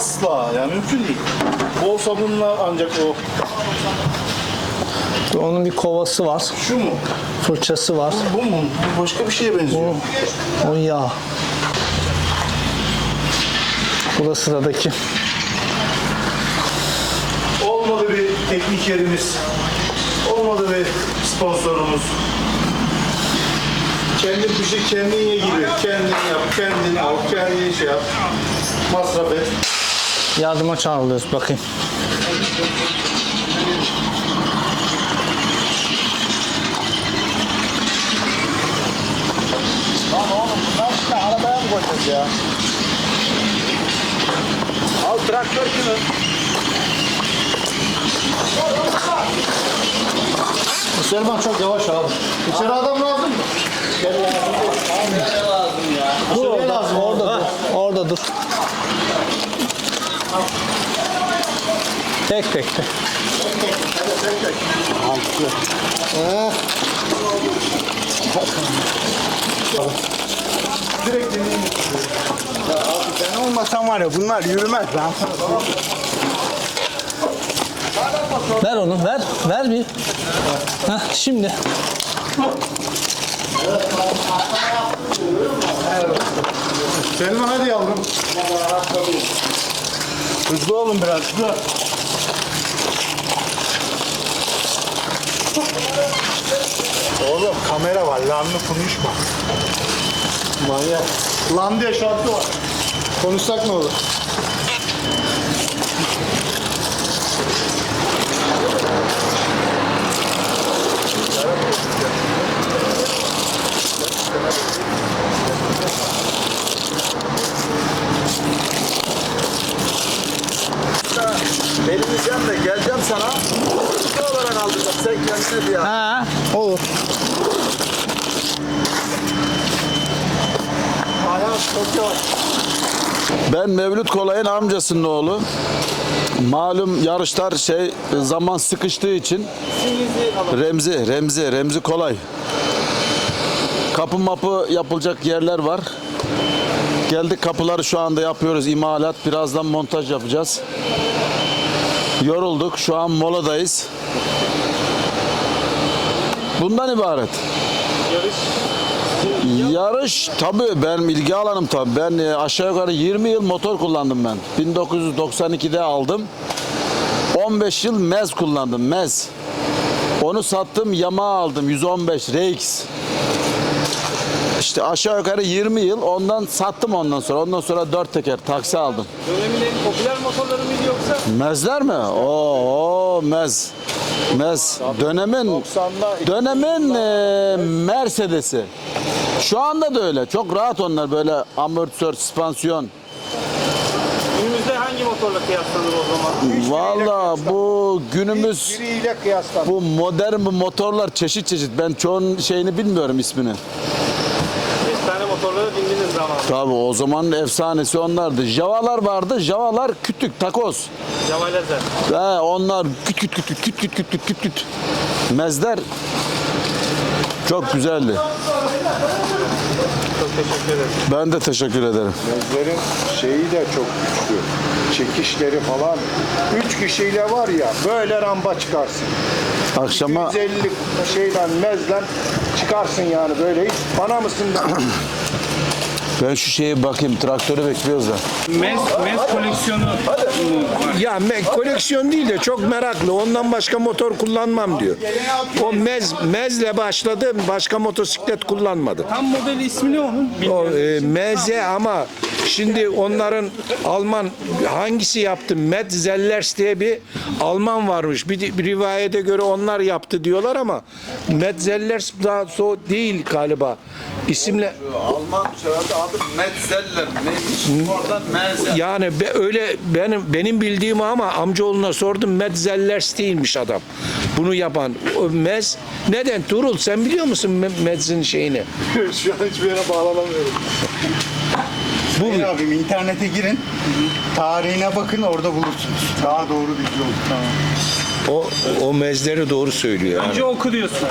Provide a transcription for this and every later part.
asla ya mümkün değil. Bol sabunla ancak o. Onun bir kovası var. Şu mu? Fırçası var. Bu mu? Bu başka bir şeye benziyor. O yağ. Bu da sıradaki. Olmadı bir teknikerimiz. Olmadı bir sponsorumuz. Kendin pişir, kendin ye gibi. Kendin yap, kendin al, kendin şey yap. Masraf et. Yardıma çağrılıyoruz bakayım. Lan oğlum bunlar şimdi arabaya mı koyacağız ya? Al traktör kimi? Selman çok yavaş abi. İçeri adam lazım mı? Dur Şuraya orada, lazım orada orada. dur. Orada dur. Tek tek tek. Direkt dinleyin. Sen olmasan var ya bunlar yürümez lan. Ver onu ver. Ver bir. Heh, şimdi. Selman hadi yavrum. Hızlı olun biraz. Hızlı. Oğlum kamera var. Lanlı konuşma. Manyak. Lan diye şarkı var. Konuşsak ne olur? Verileceğim de geleceğim sana. Aldıracağım sen kendine diye. Ha, olur. Ben Mevlüt Kolay'ın amcasının oğlu. Malum yarışlar şey zaman sıkıştığı için Remzi, Remzi, Remzi Kolay. Kapı mapı yapılacak yerler var. Geldik kapıları şu anda yapıyoruz. imalat. Birazdan montaj yapacağız. Yorulduk. Şu an moladayız. Bundan ibaret. Yarış tabii benim ilgi alanım tabii. Ben e, aşağı yukarı 20 yıl motor kullandım ben. 1992'de aldım. 15 yıl mez kullandım mez. Onu sattım Yamaha aldım 115 RX. İşte aşağı yukarı 20 yıl ondan sattım ondan sonra. Ondan sonra 4 teker taksi aldım. Dönemin en popüler motorları mıydı yoksa? Mezler mi? Oo, mez. Mez. Dönemin dönemin e, Mercedes'i. Şu anda da öyle. Çok rahat onlar böyle amortisör, süspansiyon. Günümüzde hangi motorla kıyaslanır o zaman? Valla bu günümüz bu modern bu motorlar çeşit çeşit. Ben çoğun şeyini bilmiyorum ismini. Efsane motorlara bindiniz zaman. Tabi o zaman efsanesi onlardı. Javalar vardı. Javalar kütük, takoz. Java Lazer. He, onlar küt küt küt küt küt küt küt küt küt. Mezler çok güzeldi. Çok teşekkür ederim. Ben de teşekkür ederim. Gözlerin şeyi de çok güçlü. Çekişleri falan. Üç kişiyle var ya böyle ramba çıkarsın. Akşama 150 şeyden mezden çıkarsın yani böyle hiç bana mısın da Ben şu şeye bakayım. Traktörü bekliyoruz da. Mez, mez koleksiyonu mu var? Ya me- koleksiyon değil de çok meraklı. Ondan başka motor kullanmam diyor. O mez mezle başladı. Başka motosiklet kullanmadı. Tam model ismi ne onun? O Bilmiyorum. e, meze ama şimdi onların Alman hangisi yaptı? Metzellers diye bir Alman varmış. Bir, bir rivayete göre onlar yaptı diyorlar ama Metzellers daha so değil galiba. İsimle Alman herhalde adı Metzeller. Neymiş? Oradan Merzel. yani be- öyle benim benim bildiğim ama amcaoğluna sordum Metzellers değilmiş adam. Bunu yapan o Mez neden Turul sen biliyor musun Me- Metz'in şeyini? Şu an hiçbir yere bağlanamıyorum. Bu Sayın abim internete girin. Tarihine bakın orada bulursunuz. Daha doğru bilgi olur. Tamam. o o mezleri doğru söylüyor. Yani. Önce oku diyorsun.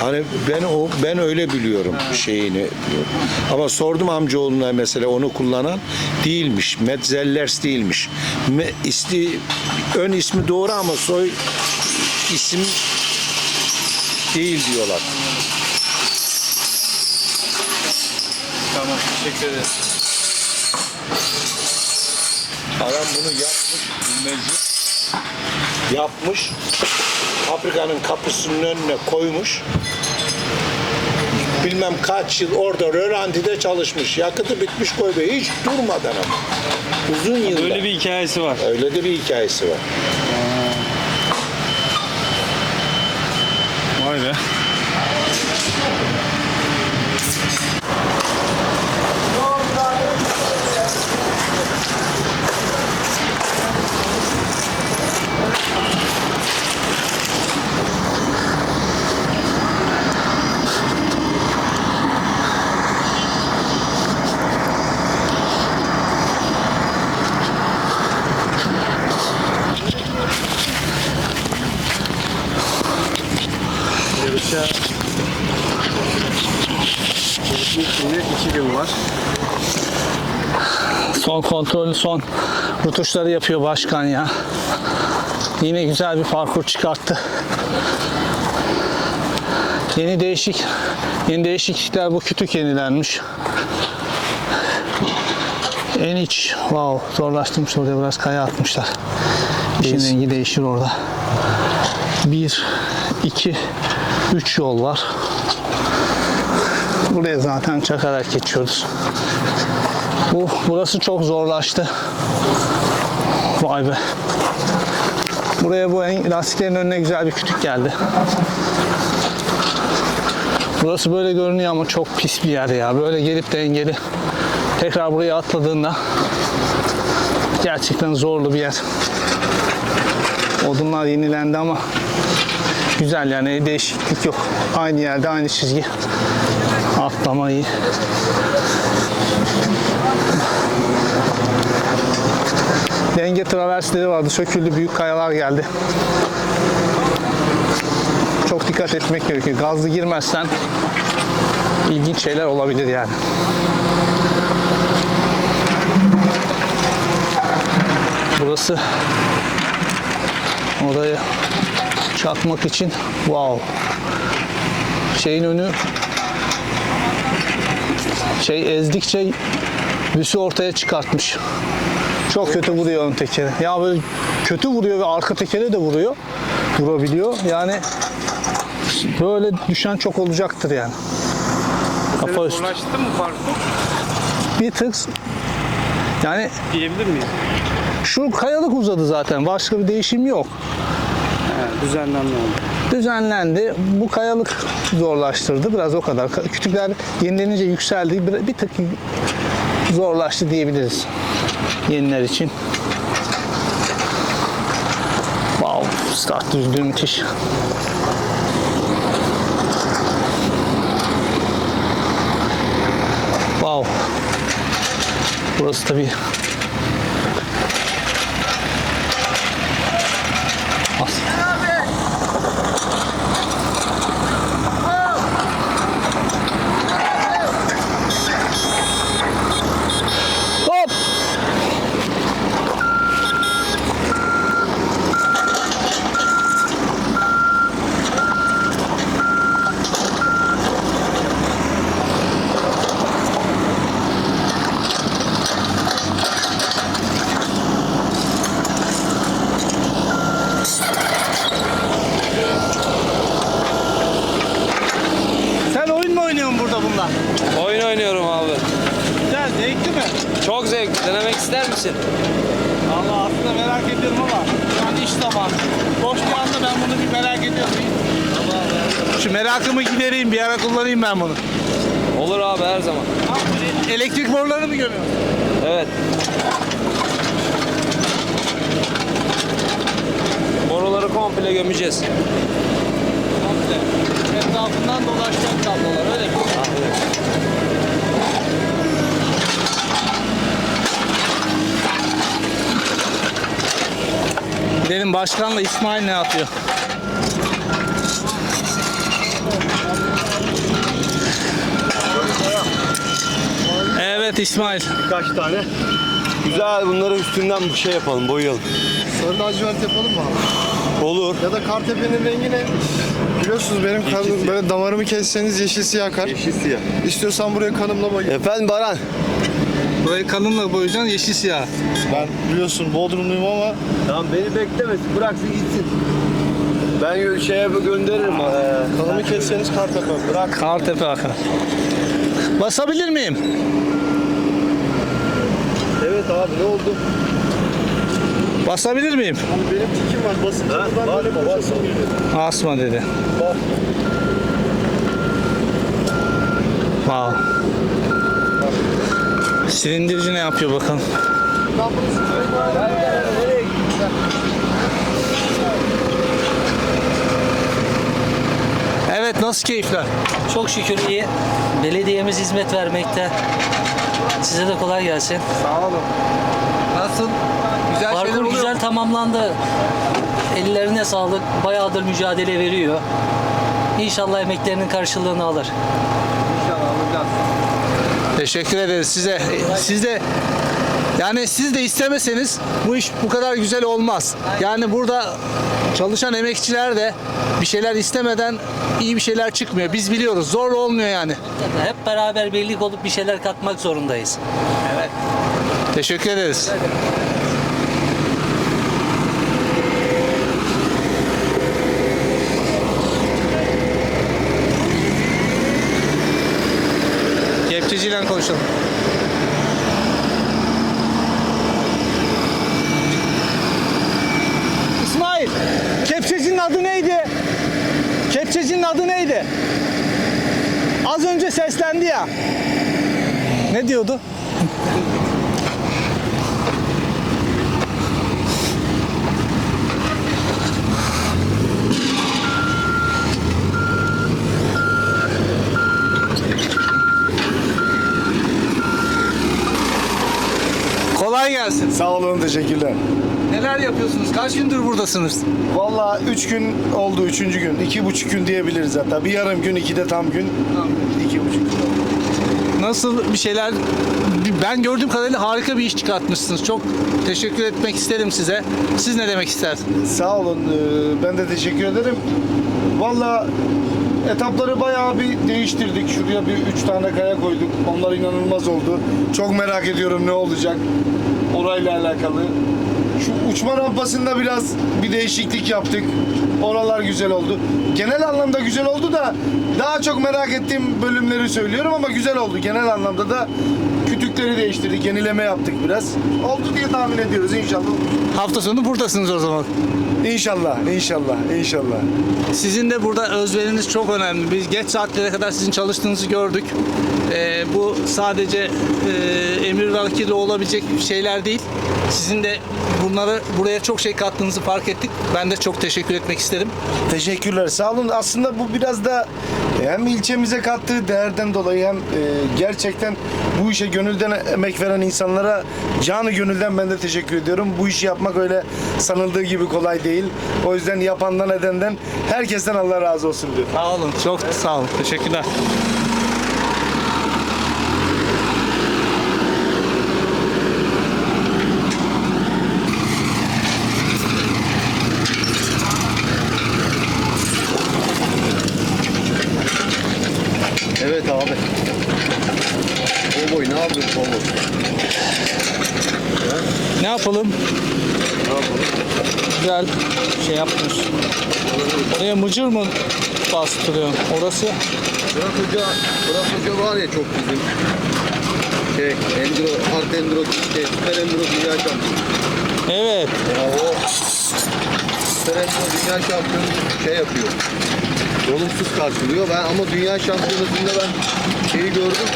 Hani ben o ben öyle biliyorum şeyini. Ama sordum amcaoğluna mesela onu kullanan değilmiş. Metzellers değilmiş. Me, isti, ön ismi doğru ama soy isim değil diyorlar. Tamam teşekkür ederim. Adam bunu yapmış, bilmeci. Yapmış. Fabrikanın kapısının önüne koymuş. Bilmem kaç yıl orada rölantide çalışmış. Yakıtı bitmiş koy be. Hiç durmadan ama. Uzun yıllar. Böyle bir hikayesi var. Öyle de bir hikayesi var. Vay be. Son kontrolü son rutuşları yapıyor başkan ya. Yine güzel bir parkur çıkarttı. Yeni değişik yeni değişiklikler bu kütük yenilenmiş. En iç wow zorlaştırmış oraya biraz kaya atmışlar. İşin rengi değişir orada. Bir, iki, üç yol var. Buraya zaten çakarak geçiyoruz. Bu burası çok zorlaştı. Vay be. Buraya bu lastiklerin önüne güzel bir kütük geldi. Burası böyle görünüyor ama çok pis bir yer ya. Böyle gelip de tekrar buraya atladığında gerçekten zorlu bir yer. Odunlar yenilendi ama güzel yani değişiklik yok. Aynı yerde aynı çizgi. Atlama iyi. Denge traversleri vardı. Söküldü. Büyük kayalar geldi. Çok dikkat etmek gerekiyor. Gazlı girmezsen ilginç şeyler olabilir yani. Burası orayı çakmak için wow. Şeyin önü şey ezdikçe büsü ortaya çıkartmış. Çok kötü vuruyor ön tekeri. Ya böyle kötü vuruyor ve arka tekere de vuruyor. Vurabiliyor. Yani böyle düşen çok olacaktır yani. Kafa üstü. Zorlaştı mı parkur Bir tık yani diyebilir miyiz? şu kayalık uzadı zaten. Başka bir değişim yok. He, düzenlenme oldu. Düzenlendi. Bu kayalık zorlaştırdı. Biraz o kadar. Kütükler yenilenince yükseldi. Bir, bir tık zorlaştı diyebiliriz. Yeniler için. Wow. Start düzlüğü müthiş. Wow. Burası tabii As- Hop! oynuyorum abi. Güzel, zevkli mi? Çok zevkli. Denemek ister misin? Allah aslında merak ediyorum ama şu an iş zamanı. Boş bir anda ben bunu bir merak ediyorum. Şu merakımı gidereyim, bir ara kullanayım ben bunu. Olur abi her zaman. Elektrik borularını mı gömüyorsun? Evet. Boruları komple gömeceğiz. Komple. Etrafından dolaşacak kablolar öyle mi? Gidelim başkanla İsmail ne yapıyor? Evet İsmail. Kaç tane? Güzel bunları üstünden bir şey yapalım, boyayalım. Sarı lacivert yapalım mı abi? Olur. Ya da kartepenin rengi ne? Biliyorsunuz benim kanım böyle damarımı kesseniz yeşil siyah kar. Yeşil siyah. İstiyorsan buraya kanımla boy. Efendim Baran. Burayı kalınla boyayacaksın yeşil siyah. Ben biliyorsun Bodrumluyum ama Tamam beni beklemesin, bıraksın gitsin. Ben şeye gönderirim. Ee, kanımı kesseniz kartepe. Bırak. Kartepe akar. Basabilir miyim? Evet abi ne oldu? Basabilir miyim? Hani benim tikim var basınca Ha, var, böyle geliyor. Asma dedi. Bak. Wow. Silindirici ne yapıyor bakalım. Ben bunu sıkıyorum. Evet nasıl keyifler? Çok şükür iyi. Belediyemiz hizmet vermekte. Size de kolay gelsin. Sağ olun. Nasıl? Güzel şeyler Parkur oluyor. güzel tamamlandı. Ellerine sağlık. Bayağıdır mücadele veriyor. İnşallah emeklerinin karşılığını alır. Teşekkür ederiz size. Siz de yani siz de istemeseniz bu iş bu kadar güzel olmaz. Yani burada çalışan emekçiler de bir şeyler istemeden iyi bir şeyler çıkmıyor. Biz biliyoruz. Zor olmuyor yani. Hep beraber birlik olup bir şeyler katmak zorundayız. Teşekkür ederiz. Kepçeciyle konuşalım. İsmail, kepçecinin adı neydi? Kepçecinin adı neydi? Az önce seslendi ya. Ne diyordu? Kolay gelsin. Sağ olun teşekkürler. Neler yapıyorsunuz? Kaç gündür buradasınız? Valla 3 gün oldu, üçüncü gün. iki buçuk gün diyebiliriz hatta. Bir yarım gün, iki de tam gün. İki buçuk gün. Nasıl bir şeyler? Ben gördüğüm kadarıyla harika bir iş çıkartmışsınız. Çok teşekkür etmek isterim size. Siz ne demek istersiniz? Sağ olun. ee, Ben de teşekkür ederim. Valla etapları bayağı bir değiştirdik. Şuraya bir üç tane kaya koyduk. Onlar inanılmaz oldu. Çok merak ediyorum ne olacak orayla alakalı. Şu uçma rampasında biraz bir değişiklik yaptık. Oralar güzel oldu. Genel anlamda güzel oldu da daha çok merak ettiğim bölümleri söylüyorum ama güzel oldu. Genel anlamda da kütükleri değiştirdik, yenileme yaptık biraz. Oldu diye tahmin ediyoruz inşallah. Hafta sonu buradasınız o zaman. İnşallah, inşallah, inşallah. Sizin de burada özveriniz çok önemli. Biz geç saatlere kadar sizin çalıştığınızı gördük. Ee, bu sadece e, emir vakiyle olabilecek şeyler değil. Sizin de bunları buraya çok şey kattığınızı fark ettik. Ben de çok teşekkür etmek isterim. Teşekkürler. Sağ olun. Aslında bu biraz da hem ilçemize kattığı değerden dolayı hem e, gerçekten bu işe gönülden emek veren insanlara canı gönülden ben de teşekkür ediyorum. Bu işi yapmak öyle sanıldığı gibi kolay değil. O yüzden yapandan edenden herkesten Allah razı olsun diyor. Sağ olun. Çok sağ olun. Teşekkürler. evet abi. O boy ne yapıyorsun o boy? Ne yapalım? Güzel şey yapmış. Oraya mıcır mı bastırıyor? Orası Fırat Hoca, Fırat Hoca var ya çok bizim. Şey, Enduro, Art Enduro, şey, Süper Enduro Dünya Şampiyonu. Evet. Ya o Süper Enduro Dünya Şampiyonu şey yapıyor. Olumsuz karşılıyor. Ben ama Dünya Şampiyonası'nda ben şeyi gördüm.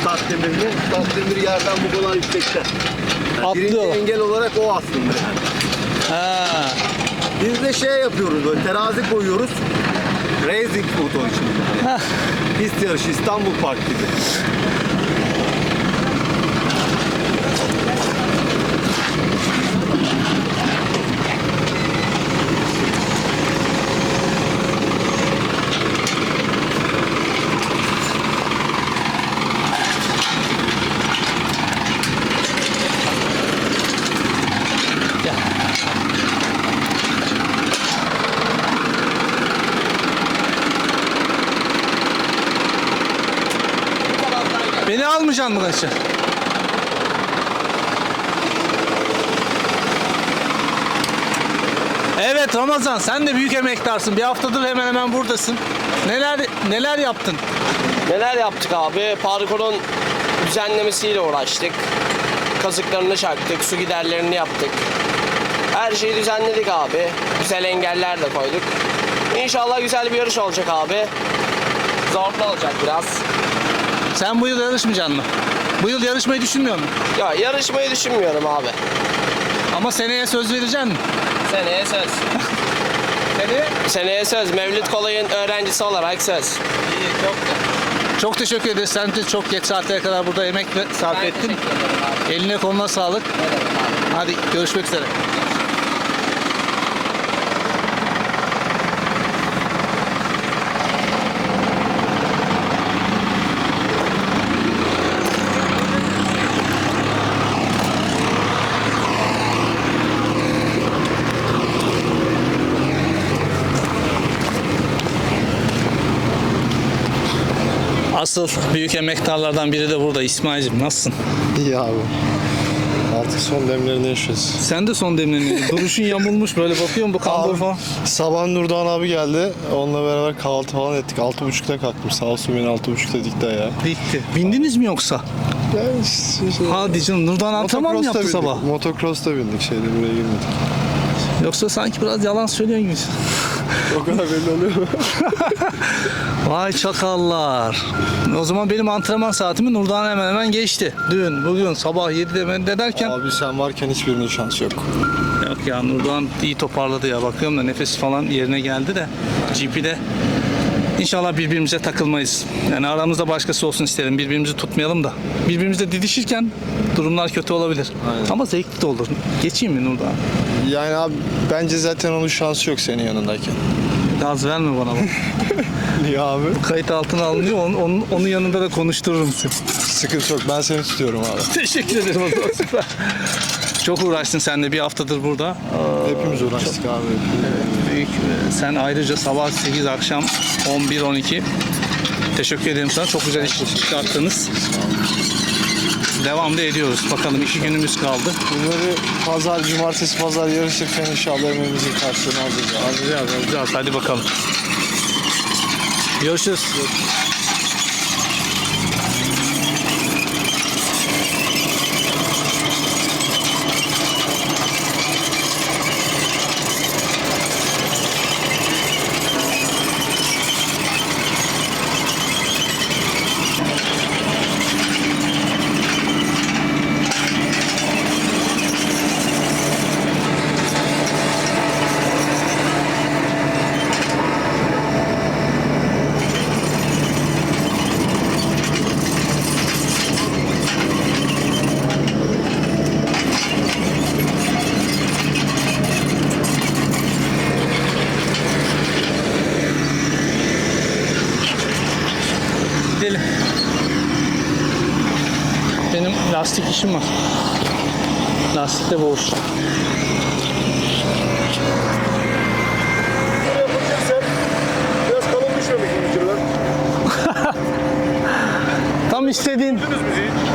Start demirini. Start demiri yerden bu kadar yüksekte. Birinci Atlıyor. engel olarak o aslında. Ha. Biz de şey yapıyoruz böyle terazi koyuyoruz. Racing motor için. Yani. Pist yarışı İstanbul Park gibi. Almayacaksın mı kaçı? Evet Ramazan sen de büyük emektarsın. Bir haftadır hemen hemen buradasın. Neler neler yaptın? Neler yaptık abi? Parkurun düzenlemesiyle uğraştık. Kazıklarını çaktık, su giderlerini yaptık. Her şeyi düzenledik abi. Güzel engeller de koyduk. İnşallah güzel bir yarış olacak abi. Zorlu olacak biraz. Sen bu yıl yarışmayacaksın mı? Bu yıl yarışmayı düşünmüyor musun? Ya yarışmayı düşünmüyorum abi. Ama seneye söz vereceksin mi? Seneye söz. Seneye? Seneye söz. Mevlüt Kolay'ın öğrencisi olarak söz. Çok teşekkür ederiz. Sen de çok geç saatlere kadar burada emek sarf ettin. Eline koluna sağlık. Hadi görüşmek üzere. Asıl büyük emektarlardan biri de burada. İsmail'cim nasılsın? İyi abi. Artık son demlerini yaşıyoruz. Sen de son demleniyorsun. Duruşun yamulmuş böyle bakıyorum bu Abi, falan. Sabah Nurdoğan abi geldi. Onunla beraber kahvaltı falan ettik. 6.30'da kalktım. Sağ olsun beni 6.30'da dikti ayağa. Bitti. Bindiniz mi yoksa? İşte, işte, Hadi canım Nurdan antrenman mı yaptı bindik. sabah? Motocross'ta bindik şeyde buraya girmedik. Yoksa sanki biraz yalan söylüyorsun gibi. O kadar belli oluyor mu? Vay çakallar. O zaman benim antrenman saatimi Nurdan hemen hemen geçti. Dün, bugün, sabah 7'de ben de derken. abi sen varken hiçbirinin şansı yok. Yok ya Nurdan iyi toparladı ya. Bakıyorum da nefes falan yerine geldi de. GP'de. İnşallah birbirimize takılmayız. Yani aramızda başkası olsun isterim. Birbirimizi tutmayalım da. Birbirimizle didişirken durumlar kötü olabilir. Ama zevkli de olur. Geçeyim mi Nurdan? Yani abi bence zaten onun şansı yok senin yanındayken. Gaz verme bana bak. Niye abi? Kayıt altına alınıyor. Onun, onun, onun yanında da konuştururum seni. Sıkıntı yok. Ben seni tutuyorum abi. Teşekkür ederim o zaman süper. Çok uğraştın sen de bir haftadır burada. Hepimiz uğraştık abi. Büyük. e, Sen ayrıca sabah 8 akşam 11-12 teşekkür ederim sana. Çok güzel iş çıkarttınız. Devam da ediyoruz. Bakalım iki günümüz kaldı. Bunları pazar, cumartesi pazar yarışırken inşallah emeğimizin karşılığını alacağız. Alacağız, alacağız. Hadi bakalım. Görüşürüz. Gidelim. Benim lastik işim var. Lastikle boğuş. Biraz kalın düşmemek mümkün Tam istediğin. Müzik.